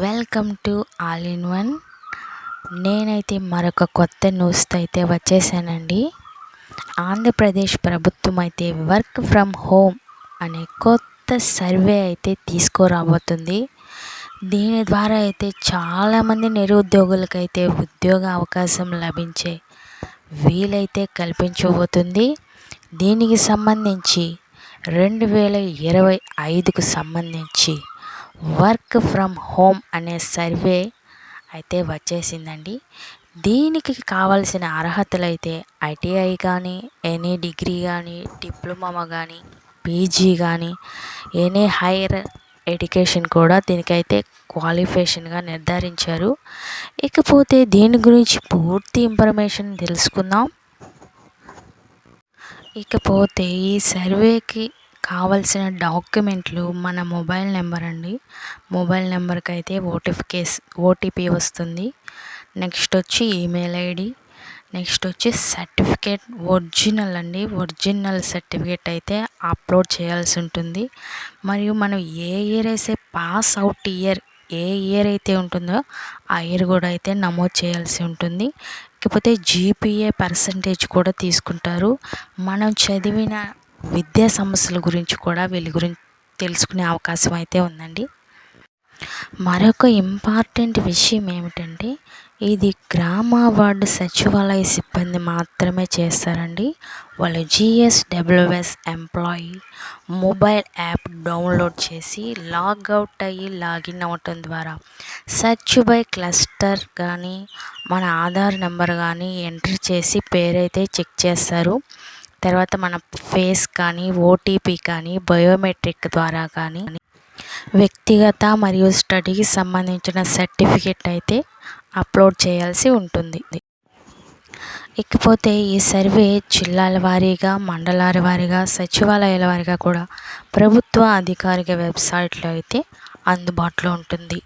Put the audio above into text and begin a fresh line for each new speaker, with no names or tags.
Welcome to all in one నేనైతే మరొక కొత్త న్యూస్తో అయితే వచ్చేసానండి. ఆంధ్రప్రదేశ్ ప్రభుత్వం అయితే వర్క్ ఫ్రమ్ హోమ్ అనే కొత్త సర్వే అయితే తీసుకురాబోతుంది. దీని ద్వారా అయితే చాలామంది నిరుద్యోగులకైతే ఉద్యోగ అవకాశం లభించే వీలైతే కల్పించబోతుంది. దీనికి సంబంధించి రెండు వేల ఇరవై ఐదుకు సంబంధించి వర్క్ ఫ్రమ్ హోమ్ అనే సర్వే అయితే వచ్చేసిందండి. దీనికి కావాల్సిన అర్హతలు అయితే ఐటీఐ కానీ ఎనీ డిగ్రీ కానీ డిప్లొమా కానీ పీజీ కానీ ఎనీ హైయర్ ఎడ్యుకేషన్ కూడా దీనికైతే క్వాలిఫికేషన్గా నిర్ధారించారు. ఇకపోతే దీని గురించి పూర్తి ఇన్ఫర్మేషన్ తెలుసుకుందాం. ఇకపోతే ఈ సర్వేకి కావలసిన డాక్యుమెంట్లు మన మొబైల్ నెంబర్ అండి. మొబైల్ నెంబర్కి అయితే ఓటిఫికేస్ ఓటీపీ వస్తుంది. నెక్స్ట్ వచ్చి ఈమెయిల్ ఐడి. నెక్స్ట్ వచ్చి సర్టిఫికేట్ ఒరిజినల్ అండి. ఒరిజినల్ సర్టిఫికేట్ అయితే అప్లోడ్ చేయాల్సి ఉంటుంది. మరియు మనం ఏ ఇయర్ అయితే పాస్ అవుట్ ఇయర్ ఏ ఇయర్ అయితే ఉంటుందో ఆ ఇయర్ కూడా అయితే నమోదు చేయాల్సి ఉంటుంది. ఇకపోతే జీపీఏ పర్సంటేజ్ కూడా తీసుకుంటారు. మనం చదివిన విద్యా సమస్యల గురించి కూడా వీళ్ళ గురించి తెలుసుకునే అవకాశం అయితే ఉందండి. మరొక ఇంపార్టెంట్ విషయం ఏమిటంటే ఇది గ్రామ వార్డు సచివాలయ సిబ్బంది మాత్రమే చేస్తారండి. వాళ్ళు GSWS employee mobile app download చేసి లాగౌట్ అయ్యి లాగిన్ అవ్వటం ద్వారా సర్చ్ బై క్లస్టర్ కానీ మన ఆధార్ నెంబర్ కానీ ఎంటర్ చేసి పేరైతే చెక్ చేస్తారు. తర్వాత మన ఫేస్ కానీ ఓటీపీ కానీ బయోమెట్రిక్ ద్వారా కానీ వ్యక్తిగత మరియు స్టడీకి సంబంధించిన సర్టిఫికెట్ అయితే అప్లోడ్ చేయాల్సి ఉంటుంది. ఇకపోతే ఈ సర్వే జిల్లాల వారీగా మండలాల వారీగా సచివాలయాల వారీగా కూడా ప్రభుత్వ అధికారిక వెబ్సైట్లో అయితే అందుబాటులో ఉంటుంది.